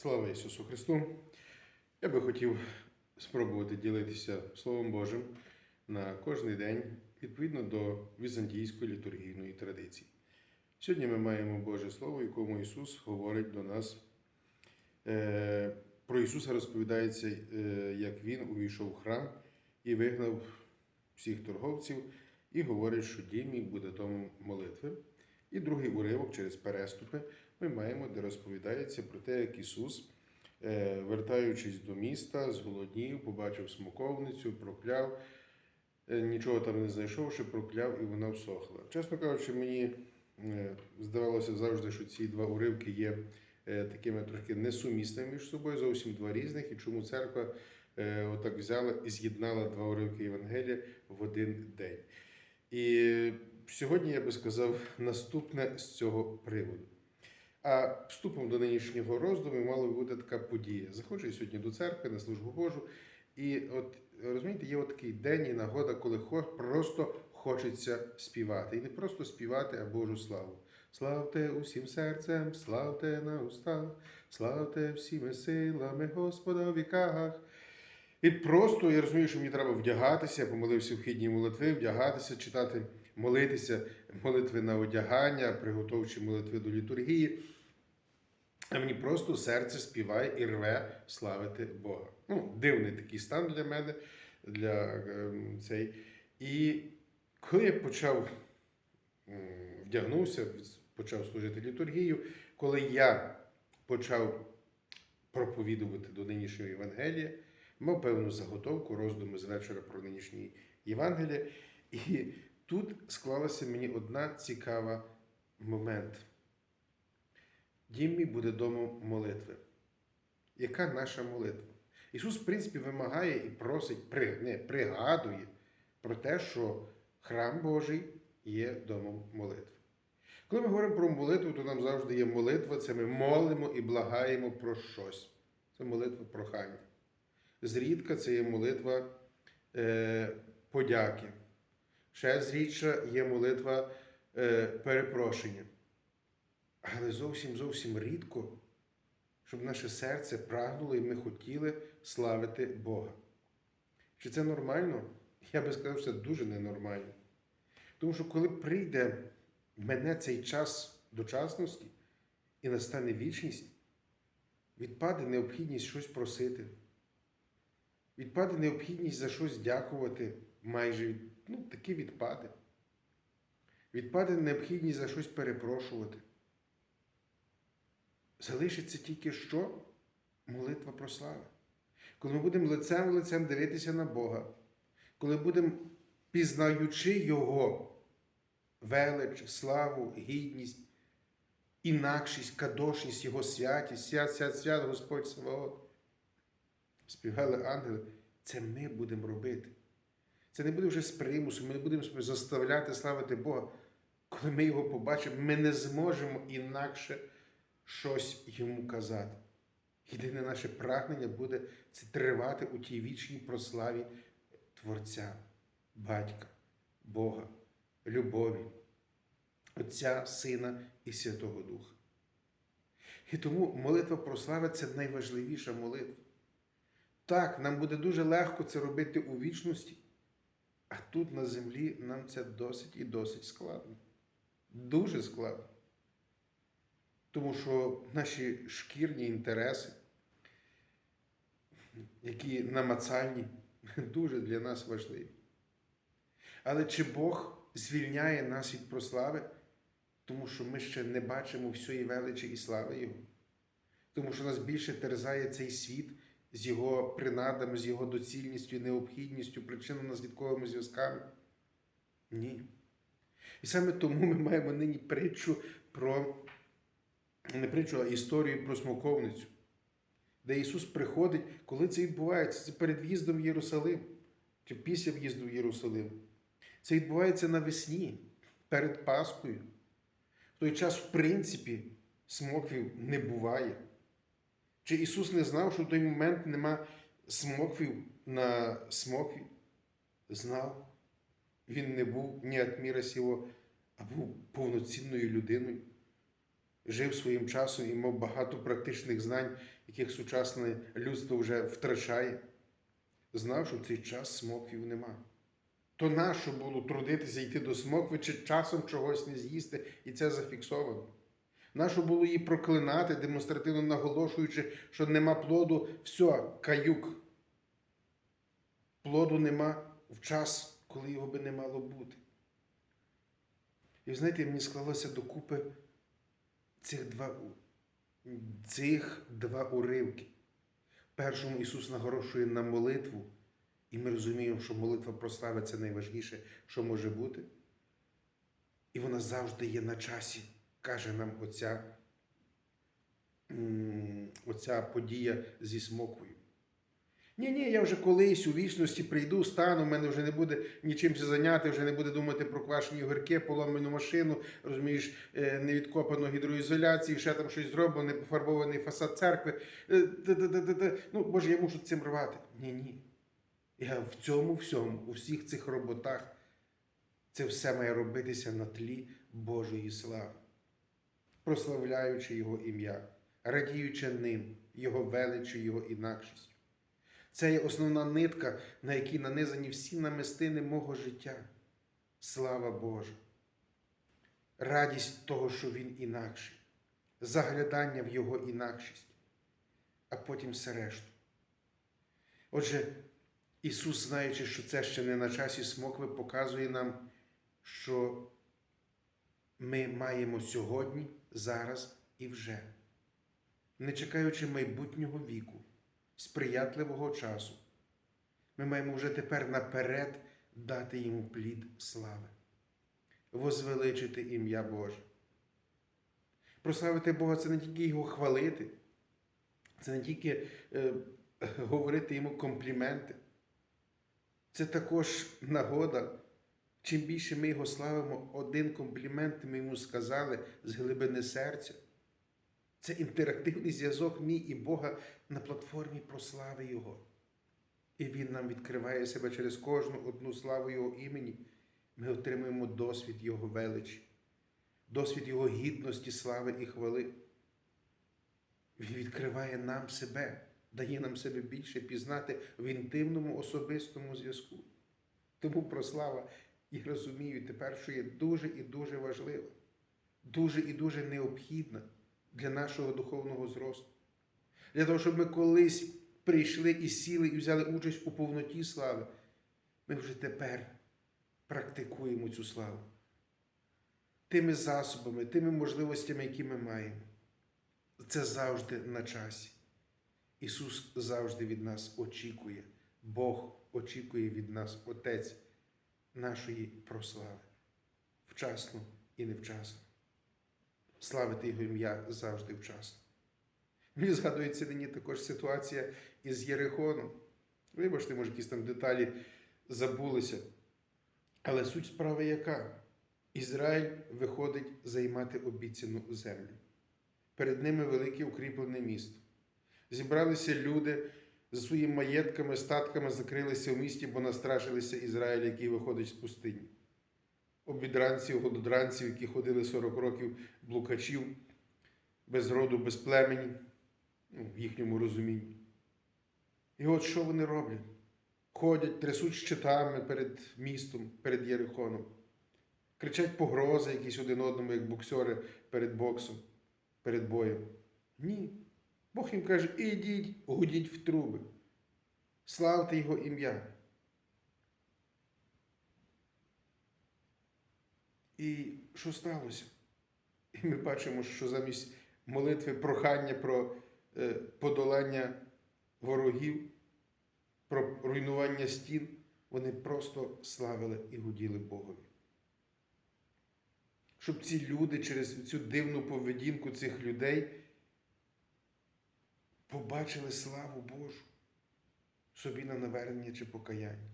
Слава Ісусу Христу! Я би хотів спробувати ділитися Словом Божим на кожний день відповідно до візантійської літургійної традиції. Сьогодні ми маємо Боже Слово, якому Ісус говорить до нас. Е, Про Ісуса розповідається, е, як Він увійшов в храм і вигнав всіх торговців, і говорить, що дім мій буде домом молитви. І другий уривок через переступи ми маємо, де розповідається про те, як Ісус, е, вертаючись до міста, зголоднів, побачив смоковницю, прокляв, е, нічого там не знайшовши, прокляв і вона всохла. Чесно кажучи, мені е, здавалося завжди, що ці два уривки є такими трохи несумісними між собою, зовсім два різних, і чому церква отак взяла і з'єднала два уривки Євангелія в один день. І сьогодні я би сказав наступне з цього приводу. А вступом до нинішнього роздуму мала би бути така подія. Заходжу я сьогодні до церкви на службу Божу, і от розумієте, є такий день і нагода, коли просто хочеться співати. І не просто співати, а Божу славу. Славте усім серцем, славте на устах, славте всіми силами Господа в віках. І просто я розумію, що мені треба вдягатися, я помолився в хідні молитви, вдягатися, читати, молитися, молитви на одягання, приготовчі молитви до літургії. А мені просто серце співає і рве славити Бога. Ну, дивний такий стан для мене, для ем, цей. І коли я почав вдягнувся, почав служити літургію, коли я почав проповідувати до нинішнього Євангелія, мав певну заготовку, роздуми з вечора про нинішнє Євангеліє. І тут склалася мені одна цікава момент. Дім мій буде домом молитви. Яка наша молитва? Ісус, в принципі, вимагає і просить, при, не, пригадує про те, що храм Божий є домом молитви. Коли ми говоримо про молитву, то нам завжди є молитва, це ми молимо і благаємо про щось. Це молитва прохання. Зрідка це є молитва е, подяки. Ще зрідша є молитва е, перепрошення. Але зовсім зовсім рідко, щоб наше серце прагнуло і ми хотіли славити Бога. Чи це нормально? Я би сказав, що це дуже ненормально. Тому що коли прийде мене цей час дочасності і настане вічність, відпаде необхідність щось просити, відпаде необхідність за щось дякувати, майже ну, таки відпаде. Відпаде необхідність за щось перепрошувати. Залишиться тільки що? Молитва про славу. Коли ми будемо лицем в лицем дивитися на Бога, коли будемо пізнаючи Його велич, славу, гідність, інакшість, кадошність, Його святість, свят, свят, свят, Господь Саваот. Співали ангели, це ми будемо робити. Це не буде вже з примусу, ми не будемо себе заставляти славити Бога. Коли ми його побачимо, ми не зможемо інакше щось йому казати. Єдине наше прагнення буде це тривати у тій вічній прославі Творця, Батька, Бога, любові, Отця, Сина і Святого Духа. І тому молитва про славу це найважливіша молитва. Так, нам буде дуже легко це робити у вічності, а тут на землі нам це досить і досить складно. Дуже складно. Тому що наші шкірні інтереси, які намацальні, дуже для нас важливі. Але чи Бог звільняє нас від прослави, тому що ми ще не бачимо всієї величі і слави Його? Тому що нас більше терзає цей світ з його принадами, з його доцільністю, необхідністю, причинно-наслідковими зв'язками? Ні. І саме тому ми маємо нині притчу про не притчу, а історію про смоковницю, де Ісус приходить, коли це відбувається, це перед в'їздом в Єрусалим чи після в'їзду в Єрусалим. Це відбувається навесні, перед Пасхою. В той час, в принципі, смоквів не буває. Чи Ісус не знав, що в той момент нема смоквів на смокві? Знав. Він не був ні атміра сього, а був повноцінною людиною. жив своїм часом і мав багато практичних знань, яких сучасне людство вже втрачає, знав, що в цей час смоквів нема. То нащо було трудитися йти до смокви чи часом чогось не з'їсти, і це зафіксовано. Нащо було її проклинати, демонстративно наголошуючи, що нема плоду, все, каюк. Плоду нема в час, коли його би не мало бути. І знаєте, мені склалося докупи цих два, цих два уривки. Першому Ісус нагорошує на молитву, і ми розуміємо, що молитва про слави це найважніше, що може бути. І вона завжди є на часі, каже нам оця, оця подія зі смоквою. Ні, ні, я вже колись у вічності прийду, стану, в мене вже не буде нічим зайняти, вже не буде думати про квашені огірки, поломану машину, розумієш, е, невідкопану гідроізоляцію, ще там щось зроблено, не пофарбований фасад церкви. Е. Ну, Боже, я мушу цим рвати. Ні, ні. Я в цьому всьому, у всіх цих роботах, це все має робитися на тлі Божої слави, прославляючи Його ім'я, радіючи ним, Його величю, Його інакшістю. Це є основна нитка, на якій нанизані всі намистини мого життя. Слава Божа! Радість того, що Він інакший, заглядання в Його інакшість, а потім все решту. Отже, Ісус, знаючи, що це ще не на часі смокви, показує нам, що ми маємо сьогодні, зараз і вже, не чекаючи майбутнього віку сприятливого часу. Ми маємо вже тепер наперед дати йому плід слави, возвеличити ім'я Боже. Прославити Бога це не тільки Його хвалити, це не тільки е, говорити йому компліменти. Це також нагода. Чим більше ми його славимо, один комплімент ми йому сказали з глибини серця. Це інтерактивний зв'язок мій і Бога на платформі прослави Його. І Він нам відкриває себе через кожну одну славу Його імені. Ми отримуємо досвід Його величі, досвід Його гідності, слави і хвали. Він відкриває нам себе, дає нам себе більше пізнати в інтимному особистому зв'язку. Тому прослава, я розумію тепер, що є дуже і дуже важлива, дуже і дуже необхідна для нашого духовного зросту. Для того, щоб ми колись прийшли і сіли і взяли участь у повноті слави, ми вже тепер практикуємо цю славу. Тими засобами, тими можливостями, які ми маємо. Це завжди на часі. Ісус завжди від нас очікує. Бог очікує від нас, Отець нашої прослави. Вчасно і невчасно славити Його ім'я завжди вчасно. Мені згадується нині також ситуація із Єрихоном. Вибачте, може, якісь там деталі забулися. Але суть справи яка? Ізраїль виходить займати обіцяну землю. Перед ними велике укріплене місто. Зібралися люди за своїми маєтками, статками, закрилися в місті, бо настрашилися Ізраїля, який виходить з пустині обідранців, гододранців, які ходили 40 років блукачів, без роду, без племені, ну, в їхньому розумінні. І от що вони роблять? Ходять, трясуть щитами перед містом, перед Єрихоном, кричать погрози якісь один одному, як боксери перед боксом, перед боєм. Ні. Бог їм каже, ідіть, гудіть в труби, славте Його ім'я. І що сталося? І ми бачимо, що замість молитви прохання про е, подолання ворогів, про руйнування стін, вони просто славили і гуділи Богові. Щоб ці люди через цю дивну поведінку цих людей побачили славу Божу собі на навернення чи покаяння.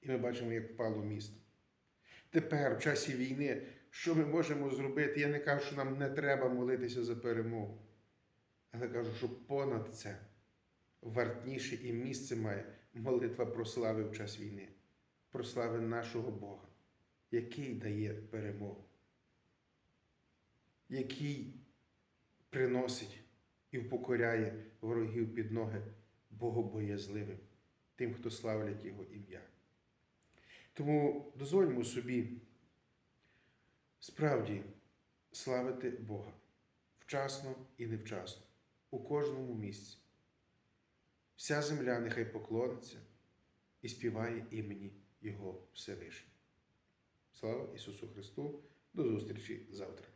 І ми бачимо, як впало місто. Тепер, в часі війни, що ми можемо зробити? Я не кажу, що нам не треба молитися за перемогу. Але кажу, що понад це вартніше і місце має молитва про слави в час війни, про слави нашого Бога, який дає перемогу. який приносить і впокоряє ворогів під ноги богобоязливим, тим, хто славлять Його ім'я. Тому дозвольмо собі справді славити Бога вчасно і невчасно, у кожному місці. Вся земля нехай поклониться і співає імені Його Всевишнього. Слава Ісусу Христу! До зустрічі завтра!